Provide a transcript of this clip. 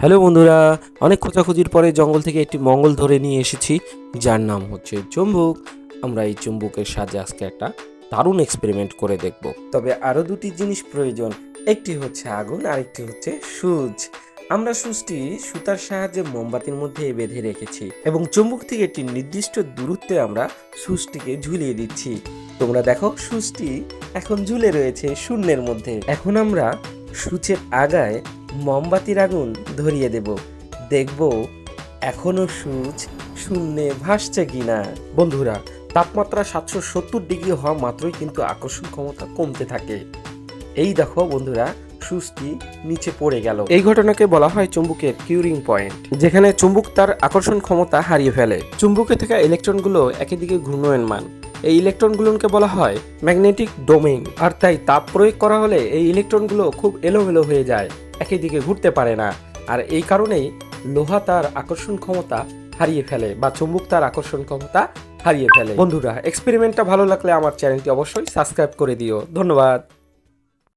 Hello বন্ধুরা, অনেক খোঁজাখুঁজির পরে জঙ্গল থেকে একটি মঙ্গল ধরে নিয়ে এসেছি, যার নাম হচ্ছে চুম্বুক। আমরা এই চুম্বুকের সাহায্যে আজকে একটা দারুণ এক্সপেরিমেন্ট করে দেখব। তবে আরও দুটি জিনিস প্রয়োজন, একটি হচ্ছে আগুন আর একটি হচ্ছে সুচ। আমরা সুচটি সুতার সাহায্যে মোমবাতির মধ্যে বেঁধে রেখেছি এবং চুম্বুক থেকে একটি নির্দিষ্ট দূরত্বে আমরা সুচটিকে ঝুলিয়ে দিচ্ছি। তোমরা দেখো, সুচটি এখন ঝুলে রয়েছে শূন্যের মধ্যে। এখন আমরা সূচের আগায় মোমবাতির আগুন ধরিয়ে দেব। দেখব এখনও সূচ শূন্যে ভাসছে কিনা। বন্ধুরা, তাপমাত্রা সাতশো সত্তর ডিগ্রি হওয়া মাত্রই কিন্তু আকর্ষণ ক্ষমতা কমতে থাকে। এই দেখো বন্ধুরা, সুচটি নিচে পড়ে গেল। এই ঘটনাকে বলা হয় চুম্বকের কিউরিং পয়েন্ট, যেখানে চুম্বক তার আকর্ষণ ক্ষমতা হারিয়ে ফেলে। চুম্বকে থাকা ইলেকট্রনগুলো একই দিকে ঘূর্ণয়মান এই ইলেকট্রনগুলোকে বলা হয় ম্যাগনেটিক ডোমেইন। আর তাই তাপ প্রয়োগ করা হলে এই ইলেকট্রনগুলো খুব এলোমেলো হয়ে যায়, একই দিকে ঘুরতে পারে না। আর এই কারণেই লোহা তার আকর্ষণ ক্ষমতা হারিয়ে ফেলে বা চুম্বক তার আকর্ষণ ক্ষমতা হারিয়ে ফেলে। বন্ধুরা এক্সপেরিমেন্টটা ভালো লাগলে আমার চ্যানেলটি অবশ্যই সাবস্ক্রাইব করে দিও। ধন্যবাদ।